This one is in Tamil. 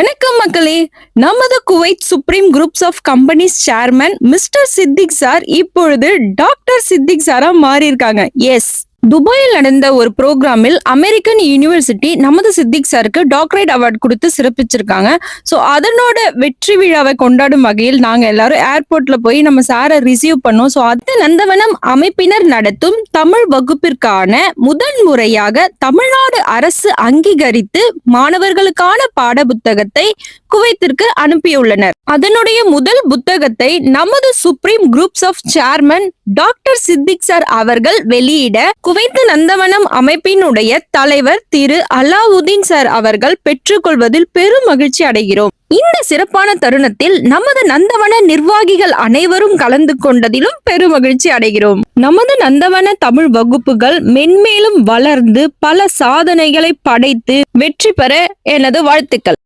வணக்கம் மக்களே. நமது Kuwait supreme groups of companies chairman mister Siddique sir இப்பொழுது டாக்டர் சித்திக் சாரா மாறி இருக்காங்க எஸ். துபாயில் நடந்த ஒரு ப்ரோக்ராமில் அமெரிக்கன் யூனிவர்சிட்டி நமது சித்திக் சாருக்கு டாக்டரேட் அவார்ட் கொடுத்து சிறப்பிச்சிருக்காங்க. ஸோ அதனோட வெற்றி விழாவை கொண்டாடும் வகையில் நாங்கள் எல்லாரும் ஏர்போர்ட்ல போய் நம்ம சாரை ரிசீவ் பண்ணோம். ஸோ அது நந்தவனம் அமைப்பினர் நடத்தும் தமிழ் வகுப்பிற்கான முதன் முறையாக தமிழ்நாடு அரசு அங்கீகரித்து மாணவர்களுக்கான பாட புத்தகத்தை குவைத்திற்கு அனுப்பியுள்ளனர். அதனுடைய முதல் புத்தகத்தை நமது supreme groups of chairman doctor Siddique sir அவர்கள் வெளியிட குவைத்து நந்தவனம் அமைப்பினுடைய தலைவர் திரு அலாவுதீன் சார் அவர்கள் பெற்றுக்கொள்வதில் பெரும் மகிழ்ச்சி அடைகிறோம். இந்த சிறப்பான தருணத்தில் நமது நந்தவன நிர்வாகிகள் அனைவரும் கலந்து கொண்டதிலும் பெருமகிழ்ச்சி அடைகிறோம். நமது நந்தவன தமிழ் வகுப்புகள் மென்மேலும் வளர்ந்து பல சாதனைகளை படைத்து வெற்றி பெற எனது வாழ்த்துக்கள்.